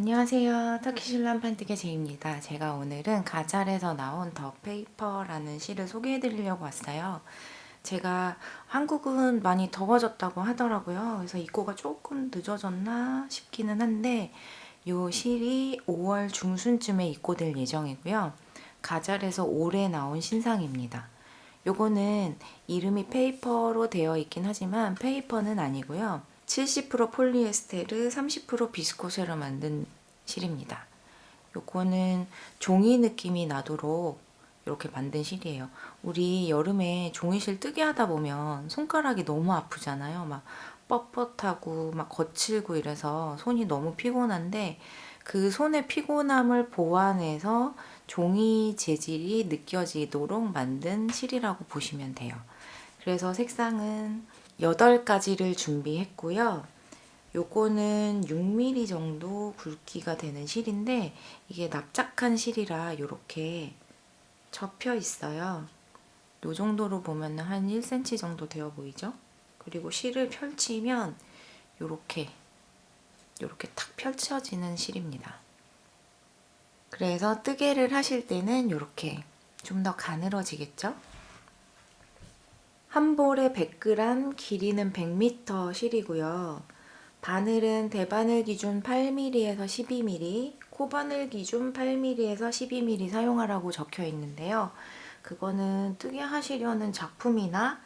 안녕하세요. 터키슐람 판뜨기 제입니다. 제가 오늘은 가잘에서 나온 더 페이퍼라는 시를 소개해 드리려고 왔어요. 제가 한국은 많이 더워졌다고 하더라고요. 그래서 입고가 조금 늦어졌나 싶기는 한데 요 실이 5월 중순쯤에 입고될 예정이고요. 가잘에서 올해 나온 신상입니다. 요거는 이름이 페이퍼로 되어 있긴 하지만 페이퍼는 아니고요. 70% 폴리에스테르, 30% 비스코세로 만든 실입니다. 요거는 종이 느낌이 나도록 이렇게 만든 실이에요. 우리 여름에 종이실 뜨게 하다 보면 손가락이 너무 아프잖아요. 막 뻣뻣하고 막 거칠고 이래서 손이 너무 피곤한데 그 손의 피곤함을 보완해서 종이 재질이 느껴지도록 만든 실이라고 보시면 돼요. 그래서 색상은 8가지를 준비했고요. 요거는 6mm 정도 굵기가 되는 실인데 이게 납작한 실이라 이렇게 접혀 있어요. 요 정도로 보면 한 1cm 정도 되어 보이죠? 그리고 실을 펼치면 요렇게 요렇게 탁 펼쳐지는 실입니다. 그래서 뜨개를 하실 때는 요렇게 좀 더 가늘어지겠죠? 한 볼에 100g, 길이는 100m 실이고요. 바늘은 대바늘 기준 8mm에서 12mm, 코바늘 기준 8mm에서 12mm 사용하라고 적혀 있는데요. 그거는 뜨개 하시려는 작품이나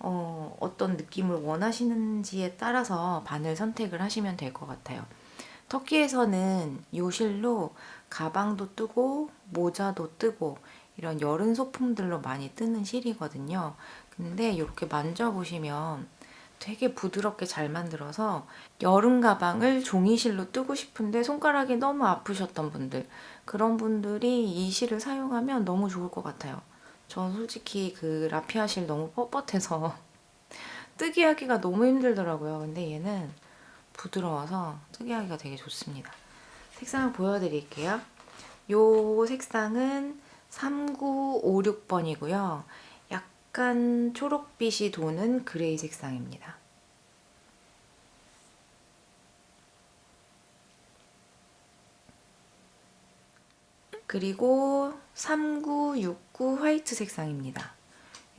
어, 어떤 느낌을 원하시는지에 따라서 바늘 선택을 하시면 될 것 같아요. 터키에서는 요 실로 가방도 뜨고 모자도 뜨고 이런 여름 소품들로 많이 뜨는 실이거든요. 근데 이렇게 만져보시면 되게 부드럽게 잘 만들어서 여름 가방을 종이실로 뜨고 싶은데 손가락이 너무 아프셨던 분들 그런 분들이 이 실을 사용하면 너무 좋을 것 같아요. 전 솔직히 그 라피아 실 너무 뻣뻣해서 뜨기 하기가 너무 힘들더라고요. 근데 얘는 부드러워서 뜨기 하기가 되게 좋습니다. 색상을 보여드릴게요. 요 색상은 3956번이고요. 약간 초록빛이 도는 그레이 색상입니다. 그리고 3969 화이트 색상입니다.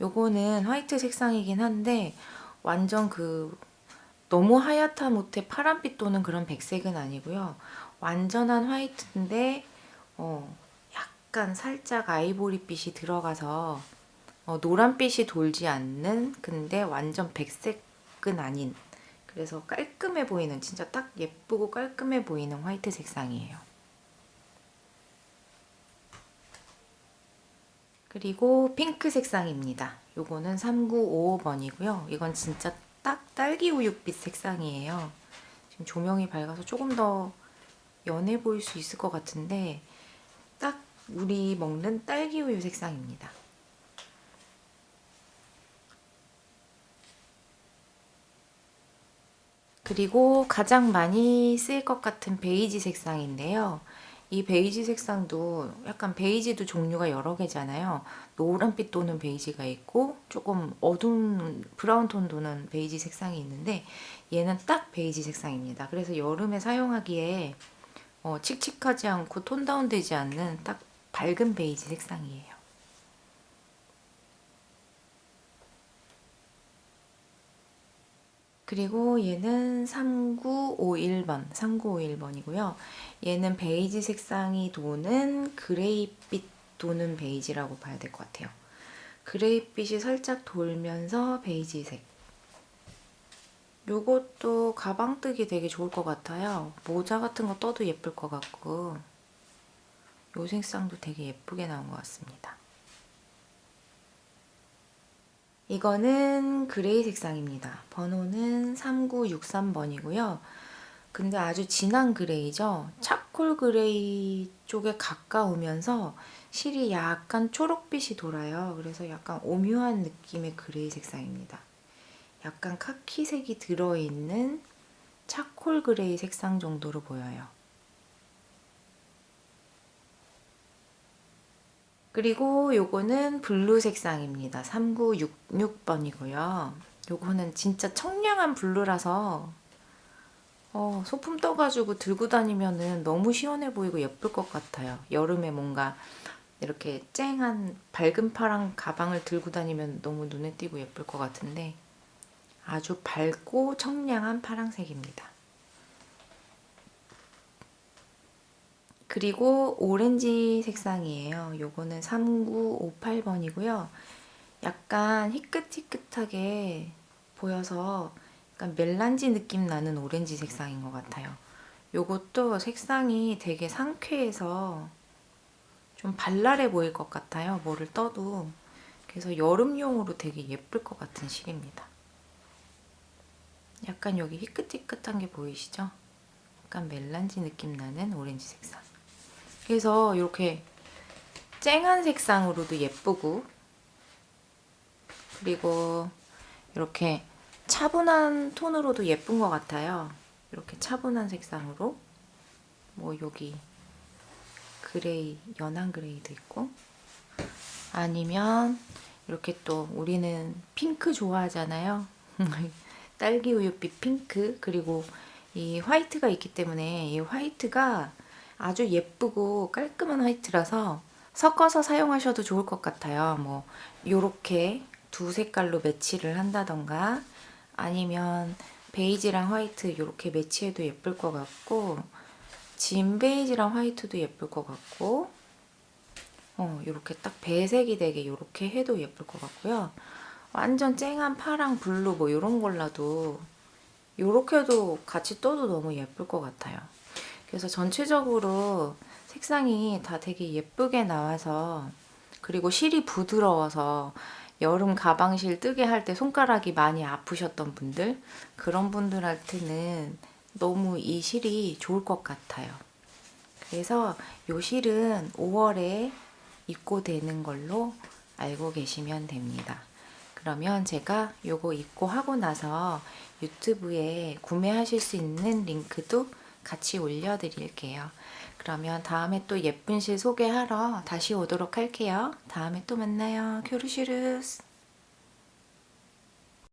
요거는 화이트 색상이긴 한데 완전 그 너무 하얗다 못해 파란빛 도는 그런 백색은 아니고요. 완전한 화이트인데 어, 약간 살짝 아이보리빛이 들어가서 어, 노란빛이 돌지 않는 근데 완전 백색은 아닌 그래서 깔끔해 보이는 진짜 딱 예쁘고 깔끔해 보이는 화이트 색상이에요. 그리고 핑크 색상입니다. 요거는 3955번이고요. 이건 진짜 딱 딸기 우유빛 색상이에요. 지금 조명이 밝아서 조금 더 연해 보일 수 있을 것 같은데 딱 우리 먹는 딸기 우유 색상입니다. 그리고 가장 많이 쓰일 것 같은 베이지 색상인데요. 이 베이지 색상도 약간 베이지도 종류가 여러 개잖아요. 노란빛 도는 베이지가 있고 조금 어두운 브라운 톤 도는 베이지 색상이 있는데 얘는 딱 베이지 색상입니다. 그래서 여름에 사용하기에 어, 칙칙하지 않고 톤 다운되지 않는 딱 밝은 베이지 색상이에요. 그리고 얘는 3951번, 3951번이고요. 얘는 베이지 색상이 도는 그레이빛 도는 베이지라고 봐야 될 것 같아요. 그레이빛이 살짝 돌면서 베이지색. 요것도 가방 뜨기 되게 좋을 것 같아요. 모자 같은 거 떠도 예쁠 것 같고 요 색상도 되게 예쁘게 나온 것 같습니다. 이거는 그레이 색상입니다. 번호는 3963번이고요. 근데 아주 진한 그레이죠. 차콜 그레이 쪽에 가까우면서 실이 약간 초록빛이 돌아요. 그래서 약간 오묘한 느낌의 그레이 색상입니다. 약간 카키색이 들어있는 차콜 그레이 색상 정도로 보여요. 그리고 요거는 블루 색상입니다. 3966번이고요. 요거는 진짜 청량한 블루라서 어, 소품 떠가지고 들고 다니면은 너무 시원해 보이고 예쁠 것 같아요. 여름에 뭔가 이렇게 쨍한 밝은 파랑 가방을 들고 다니면 너무 눈에 띄고 예쁠 것 같은데 아주 밝고 청량한 파랑색입니다. 그리고 오렌지 색상이에요. 요거는 3958번이고요. 약간 희끗희끗하게 보여서 약간 멜란지 느낌 나는 오렌지 색상인 것 같아요. 요것도 색상이 되게 상쾌해서 좀 발랄해 보일 것 같아요. 뭐를 떠도. 그래서 여름용으로 되게 예쁠 것 같은 실입니다. 약간 여기 희끗희끗한 게 보이시죠? 약간 멜란지 느낌 나는 오렌지 색상. 그래서 이렇게 쨍한 색상으로도 예쁘고 그리고 이렇게 차분한 톤으로도 예쁜 것 같아요. 이렇게 차분한 색상으로 뭐 여기 그레이 연한 그레이도 있고 아니면 이렇게 또 우리는 핑크 좋아하잖아요. 딸기 우유빛 핑크 그리고 이 화이트가 있기 때문에 이 화이트가 아주 예쁘고 깔끔한 화이트라서 섞어서 사용하셔도 좋을 것 같아요. 뭐 요렇게 두 색깔로 매치를 한다던가 아니면 베이지랑 화이트 요렇게 매치해도 예쁠 것 같고 진 베이지랑 화이트도 예쁠 것 같고 어 요렇게 딱 배색이 되게 요렇게 해도 예쁠 것 같고요. 완전 쨍한 파랑 블루 뭐 요런 걸라도 요렇게도 같이 떠도 너무 예쁠 것 같아요. 그래서 전체적으로 색상이 다 되게 예쁘게 나와서 그리고 실이 부드러워서 여름 가방실 뜨게 할 때 손가락이 많이 아프셨던 분들 그런 분들한테는 너무 이 실이 좋을 것 같아요. 그래서 이 실은 5월에 입고 되는 걸로 알고 계시면 됩니다. 그러면 제가 요거 입고 하고 나서 유튜브에 구매하실 수 있는 링크도 같이 올려드릴게요. 그러면 다음에 또 예쁜 실 소개하러 다시 오도록 할게요. 다음에 또 만나요. 큐르슈르스.